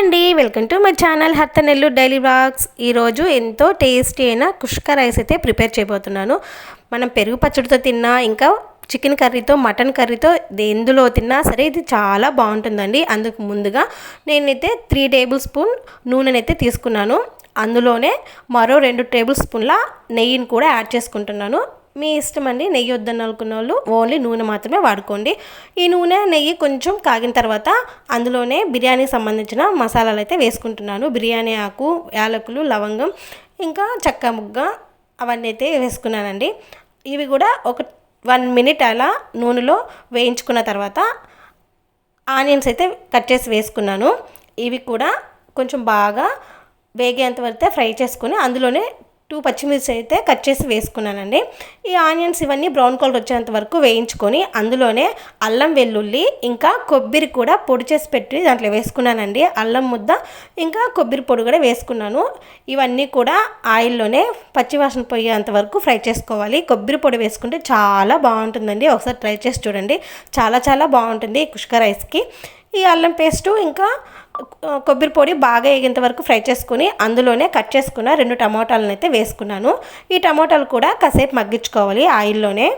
అండి. Welcome to my channel హత్తనెల్లు daily blogs ఈరోజు ఎంతో టేస్టీ అయిన కుష్క రైస్ అయితే ప్రిపేర్ చేయబోతున్నాను. మనం పెరుగు పచ్చడితో తిన్నా ఇంకా చికెన్ కర్రీతో మటన్ కర్రీతో ఎందులో తిన్నా సరే ఇది చాలా బాగుంటుందండి. అందుకు ముందుగా నేనైతే త్రీ టేబుల్ స్పూన్ నూనెనైతే తీసుకున్నాను. అందులోనే మరో రెండు టేబుల్ స్పూన్ల నెయ్యిని కూడా యాడ్ చేసుకుంటున్నాను. మీ ఇష్టం అండి నెయ్యి వద్దని అనుకున్న వాళ్ళు ఓన్లీ నూనె మాత్రమే వాడుకోండి. ఈ నూనె నెయ్యి కొంచెం కాగిన తర్వాత అందులోనే బిర్యానీకి సంబంధించిన మసాలాలు అయితే వేసుకుంటున్నాను. బిర్యానీ ఆకు యాలకులు లవంగం ఇంకా చక్క ముగ్గ అవన్నీ అయితే వేసుకున్నానండి. ఇవి కూడా ఒక వన్ మినిట్ అలా నూనెలో వేయించుకున్న తర్వాత ఆనియన్స్ అయితే కట్ చేసి వేసుకున్నాను. ఇవి కూడా కొంచెం బాగా వేగేంత వరకు ఫ్రై చేసుకుని అందులోనే టూ పచ్చిమిర్చి అయితే కట్ చేసి వేసుకున్నానండి. ఈ ఆనియన్స్ ఇవన్నీ బ్రౌన్ కలర్ వచ్చేంత వరకు వేయించుకొని అందులోనే అల్లం వెల్లుల్లి ఇంకా కొబ్బరి కూడా పొడి చేసి పెట్టి దాంట్లో వేసుకున్నానండి. అల్లం ముద్ద ఇంకా కొబ్బరి పొడి కూడా వేసుకున్నాను. ఇవన్నీ కూడా ఆయిల్లోనే పచ్చివాసన పోయేంత వరకు ఫ్రై చేసుకోవాలి. కొబ్బరి పొడి వేసుకుంటే చాలా బాగుంటుందండి. ఒకసారి ట్రై చేసి చూడండి. చాలా చాలా బాగుంటుంది కుష్క రైస్కి. ఈ అల్లం పేస్టు ఇంకా కొబ్బరి పొడి బాగా వేగేంత వరకు ఫ్రై చేసుకుని అందులోనే కట్ చేసుకున్న రెండు టమాటాలను అయితే వేసుకున్నాను. ఈ టమాటాలు కూడా కాసేపు మగ్గించుకోవాలి ఆయిల్లోనే.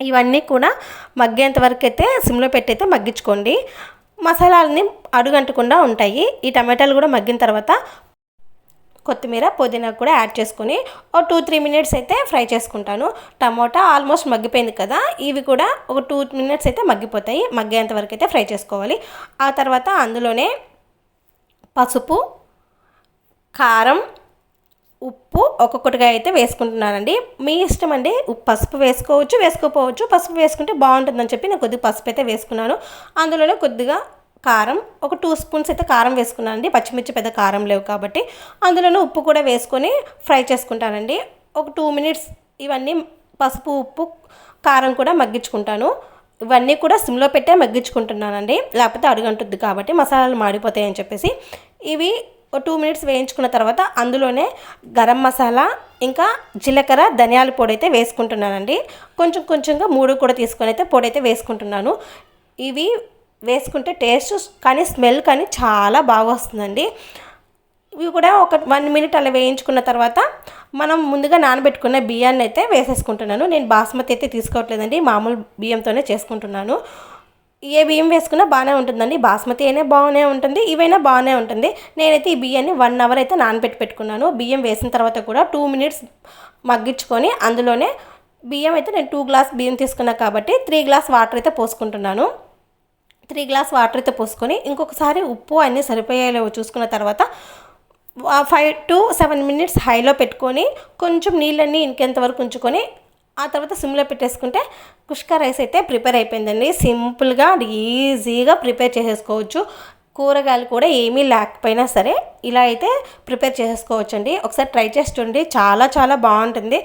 ఇవన్నీ కూడా మగ్గేంత వరకు అయితే సిమ్లో పెట్టి అయితే మగ్గించుకోండి. మసాలాలని అడుగంటకుండా ఉంటాయి. ఈ టమాటాలు కూడా మగ్గిన తర్వాత కొత్తిమీర పుదీనా కూడా యాడ్ చేసుకుని ఒక టూ త్రీ మినిట్స్ అయితే ఫ్రై చేసుకుంటాను. టమోటా ఆల్మోస్ట్ మగ్గిపోయింది కదా ఇవి కూడా ఒక టూ మినిట్స్ అయితే మగ్గిపోతాయి. మగ్గేంత వరకు అయితే ఫ్రై చేసుకోవాలి. ఆ తర్వాత అందులోనే పసుపు కారం ఉప్పు ఒక్కొక్కటిగా అయితే వేసుకుంటున్నానండి. మీ ఇష్టం అండి పసుపు వేసుకోవచ్చు వేసుకోపోవచ్చు పసుపు వేసుకుంటే బాగుంటుందని చెప్పి నేను కొద్దిగా పసుపు అయితే వేసుకున్నాను. అందులోనే కొద్దిగా కారం ఒక టూ స్పూన్స్ అయితే కారం వేసుకున్నానండి. పచ్చిమిర్చి పెద్ద కారం లేవు కాబట్టి. అందులోనే ఉప్పు కూడా వేసుకొని ఫ్రై చేసుకుంటానండి. ఒక టూ మినిట్స్ ఇవన్నీ పసుపు ఉప్పు కారం కూడా మగ్గించుకుంటాను. ఇవన్నీ కూడా సిమ్లో పెట్టే మగ్గించుకుంటున్నానండి. లేకపోతే అడుగంటుంది కాబట్టి మసాలాలు మాడిపోతాయని చెప్పేసి. ఇవి ఒక టూ మినిట్స్ వేయించుకున్న తర్వాత అందులోనే గరం మసాలా ఇంకా జీలకర్ర ధనియాల పొడి అయితే వేసుకుంటున్నానండి. కొంచెం కొంచెంగా మూడు కూడా తీసుకొని అయితే పొడి అయితే వేసుకుంటున్నాను. ఇవి వేసుకుంటే టేస్ట్ కానీ స్మెల్ కానీ చాలా బాగా వస్తుందండి. ఇవి కూడా ఒక వన్ మినిట్ అలా వేయించుకున్న తర్వాత మనం ముందుగా నానబెట్టుకున్న బియ్యాన్ని అయితే వేసేసుకుంటున్నాను. నేను బాస్మతి అయితే తీసుకోవట్లేదండి మామూలు బియ్యంతోనే చేసుకుంటున్నాను. ఏ బియ్యం వేసుకున్నా బాగానే ఉంటుందండి. బాస్మతి అయినా బాగానే ఉంటుంది ఇవైనా బాగానే ఉంటుంది. నేనైతే ఈ బియ్యాన్ని వన్ అవర్ అయితే నానబెట్టి పెట్టుకున్నాను. బియ్యం వేసిన తర్వాత కూడా టూ మినిట్స్ మగ్గించుకొని అందులోనే బియ్యం అయితే నేను టూ గ్లాస్ బియ్యం తీసుకున్నా కాబట్టి త్రీ గ్లాస్ వాటర్ అయితే పోసుకుంటున్నాను. త్రీ గ్లాస్ వాటర్ అయితే పోసుకొని ఇంకొకసారి ఉప్పు అన్నీ సరిపోయేలా చూసుకున్న తర్వాత ఫైవ్ టు సెవెన్ మినిట్స్ హైలో పెట్టుకొని కొంచెం నీళ్ళన్నీ ఇంకెంత వరకు ఉంచుకొని ఆ తర్వాత సిమ్లో పెట్టేసుకుంటే కుష్క రైస్ అయితే ప్రిపేర్ అయిపోయిందండి. సింపుల్గా ఈజీగా ప్రిపేర్ చేసేసుకోవచ్చు. కూరగాయలు కూడా ఏమీ లేకపోయినా సరే ఇలా అయితే ప్రిపేర్ చేసేసుకోవచ్చండి. ఒకసారి ట్రై చేసి చూడండి. చాలా చాలా బాగుంటుంది.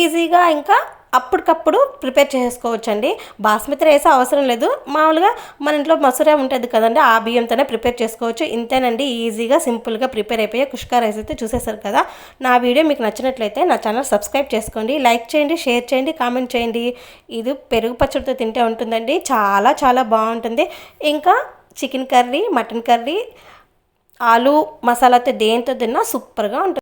ఈజీగా ఇంకా అప్పటికప్పుడు ప్రిపేర్ చేసుకోవచ్చండి. బాస్మతి రైస్ అవసరం లేదు. మామూలుగా మన ఇంట్లో మసూర ఉంటుంది కదండి ఆ బియ్యంతోనే ప్రిపేర్ చేసుకోవచ్చు. ఇంతేనండి ఈజీగా సింపుల్గా ప్రిపేర్ అయిపోయే కుష్కా రైస్ అయితే చూసేసారు కదా. నా వీడియో మీకు నచ్చినట్లయితే నా ఛానల్ సబ్స్క్రైబ్ చేసుకోండి లైక్ చేయండి షేర్ చేయండి కామెంట్ చేయండి. ఇది పెరుగు పచ్చడితో తింటే ఉంటుందండి. చాలా చాలా బాగుంటుంది. ఇంకా చికెన్ కర్రీ మటన్ కర్రీ ఆలు మసాలాతో దేంతో తిన్నా సూపర్గా ఉంటుంది.